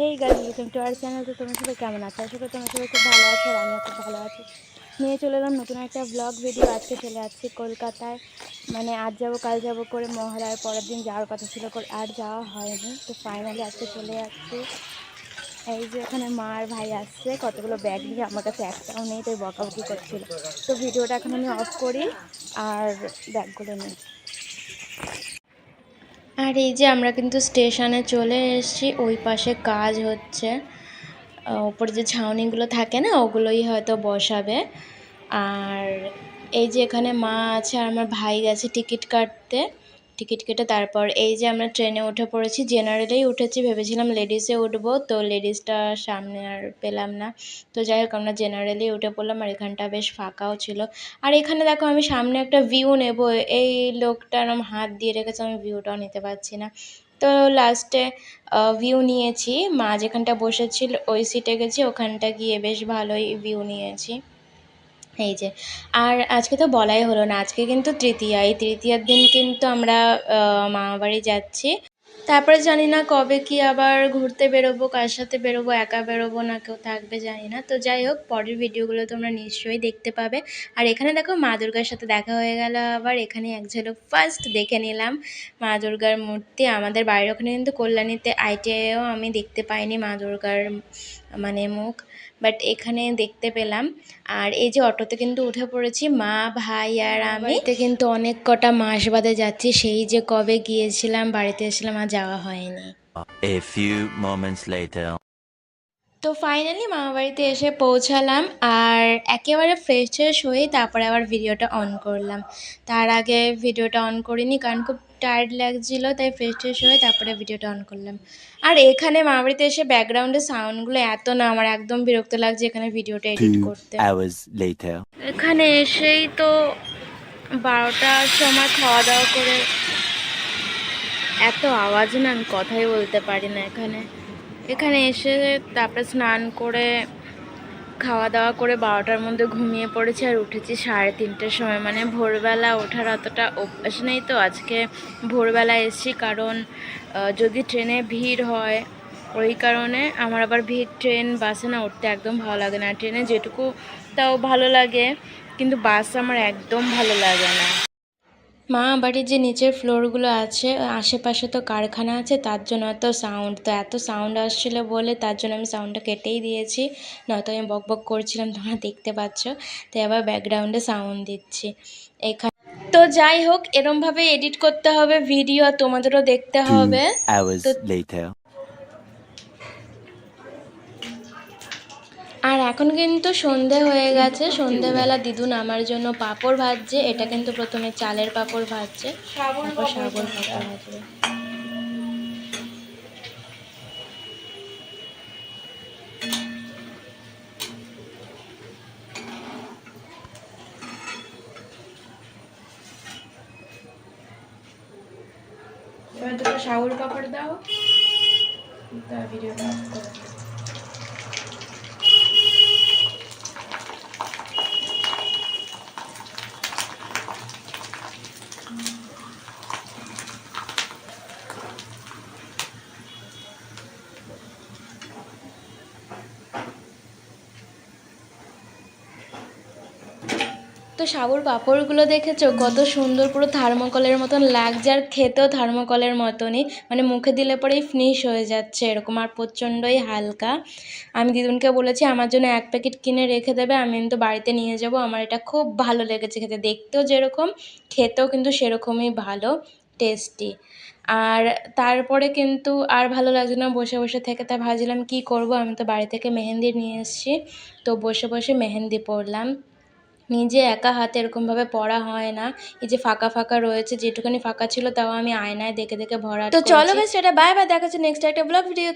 Hey guys welcome to our channel তো তোমরা সবাই কেমন আছো? আশা তোমরা সবাই খুব ভালো আছো আর আমিও খুব ভালো আছি। নিয়ে চলে এলাম নতুন একটা ব্লগ ভিডিও আজকে চলে যাচ্ছি কলকাতায়। মানে আজ যাব, কাল যাব করে মহড়ার পরের দিন যাওয়ার কথা ছিল করে আর যাওয়া হয়নি। তো ফাইনালি আজকে চলে যাচ্ছি এই যে এখানে মা আর ভাই আসছে। কতগুলো ব্যাগ নিয়ে আমার কাছে একটাও নেই, তাই বকাবকি করছিল। তো ভিডিওটা এখন আমি অফ করি আর ব্যাগগুলো নিই। আর এই যে আমরা কিন্তু স্টেশনে চলে এসেছি, ওই পাশে কাজ হচ্ছে। ওপরে যে ছাউনিগুলো থাকে না, ওগুলোই হয়তো বসাবে। আর এই যে এখানে মা আছে আর আমার ভাই গেছে টিকিট কাটতে। টিকিট কেটে তারপর এই যে আমরা ট্রেনে উঠে পড়েছি জেনারেলেই উঠেছি, ভেবেছিলাম লেডিসে উঠবো, তো লেডিসটা সামনে আর পেলাম না। তো যাই হোক, আমরা জেনারেলি উঠে পড়লাম আর এখানটা বেশ ফাঁকাও ছিল। আর এখানে দেখো, আমি সামনে একটা ভিউ নেব, এই লোকটা এরম হাত দিয়ে রেখেছে, আমি ভিউটাও নিতে পারছি না। তো লাস্টে ভিউ নিয়েছি, মা যেখানটা বসেছিল, ওই সিটে গেছি, ওখানটা গিয়ে বেশ ভালোই ভিউ নিয়েছি। এই যে, আর আজকে তো বলাই হলো না, আজকে কিন্তু তৃতীয়া, এই তৃতীয়ার দিন কিন্তু আমরা মামাবাড়ি যাচ্ছি। তারপরে জানি না কবে কি আবার ঘুরতে বেরোবো, কার সাথে বেরোবো, একা বেরোবো না কেউ থাকবে, জানি না। তো যাই হোক, পরের ভিডিওগুলো তোমরা নিশ্চয়ই দেখতে পাবে। আর এখানে দেখো মা দুর্গার সাথে দেখা হয়ে গেল আবার, এখানে এক ঝলক ফার্স্ট দেখে নিলাম মা দুর্গার মূর্তি। আমাদের বাড়ির ওখানে কিন্তু কল্যাণীতে আইটিআইও আমি দেখতে পাইনি মা দুর্গার মানে মুখ বাট এখানে দেখতে পেলাম। আর এই যে অটোতে কিন্তু উঠে পড়েছি মা ভাই আর আমি। এতে কিন্তু অনেক কটা মাস বাদে যাচ্ছি সেই যে কবে গিয়েছিলাম বাড়িতে এসেছিলাম আর যাওয়া হয়নি। A few moments later. তো ফাইনালি মামা বাড়িতে এসে পৌঁছালাম আর একেবারে ফ্রেশ ট্রেশ হয়ে তারপরে আবার ভিডিওটা অন করলাম। তার আগে ভিডিওটা অন করিনি কারণ খুব টায়ার্ড লাগছিল তাই ফ্রেশ ট্রেশ হয়ে তারপরে ভিডিওটা অন করলাম। আর এখানে মামা বাড়িতে এসে ব্যাকগ্রাউন্ডের সাউন্ডগুলো এত না আমার একদম বিরক্ত লাগছে এখানে ভিডিওটা এডিট করতে। এখানে এসেই তো বারোটার সময় খাওয়া দাওয়া করে এত আওয়াজ না আমি কথাই বলতে পারি না এখানে। এখানে এসে তারপরে স্নান করে খাওয়া দাওয়া করে বারোটার মধ্যে ঘুমিয়ে পড়েছি আর উঠেছি সাড়ে তিনটের সময়। মানে ভোরবেলা ওঠার অতটা অভ্যাস নেই তো। আজকে ভোরবেলা এসেছি কারণ যদি ট্রেনে ভিড় হয়, ওই কারণে আমার আবার ভিড় ট্রেন বাসে না উঠতে একদম ভালো লাগে না। ট্রেনে যেটুকু তাও ভালো লাগে, কিন্তু বাস আমার একদম ভালো লাগে না। মা বাড়ির যে নিচের ফ্লোরগুলো আছে আশেপাশে তো কারখানা আছে তার জন্য এত সাউন্ড তো এত সাউন্ড আসছিল বলে তার জন্য আমি সাউন্ডটা কেটেই দিয়েছি। নয়তো আমি বক বক করছিলাম তোমরা দেখতে পাচ্ছ। তো এবার ব্যাকগ্রাউন্ডে সাউন্ড দিচ্ছি। এখানে তো যাই হোক এরমভাবে এডিট করতে হবে ভিডিও তোমাদেরও দেখতে হবে। তো- আর এখন কিন্তু সন্ধে হয়ে গেছে। সন্ধেবেলা দিদুন আমার জন্য পাঁপড় ভাজছে। এটা কিন্তু প্রথমে চালের পাঁপড় ভাজছে। তারপর পাঁপড় ভাজবে। এবার দুটো সাউর পাপড় দাও। ভিডিওটা তো সাবুর পাঁপড়গুলো দেখেছ? কত সুন্দর পুরো থার্মোকলের মতন লাগছে আর খেতেও থার্মোকলের মতনই। মানে মুখে দিলে পরেই ফিনিশ হয়ে যাচ্ছে এরকম আর প্রচণ্ডই হালকা। আমি দিদুনকে বলেছি, আমার জন্য এক প্যাকেট কিনে রেখে দেবে, আমি কিন্তু বাড়িতে নিয়ে যাব। আমার এটা খুব ভালো লেগেছে খেতে। দেখতেও যেরকম, খেতেও কিন্তু সেরকমই ভালো, টেস্টি। আর তারপরে কিন্তু আর ভালো লাগছে না, বসে বসে থেকে তা ভাবছিলাম কী করব? আমি তো বাড়ি থেকে মেহেন্দি নিয়ে এসেছি। তো বসে বসে মেহেন্দি পরলাম। নিজে একা হাতে এরকমভাবে পড়া হয় না। এই যে ফাঁকা ফাঁকা রয়েছে যেটুখানি ফাঁকা ছিল তাও আমি আয়নায় দেখে দেখে ভরা তো চলো বেশ সেটা বাই বাই দেখা হচ্ছে নেক্সট একটা ব্লগ ভিডিও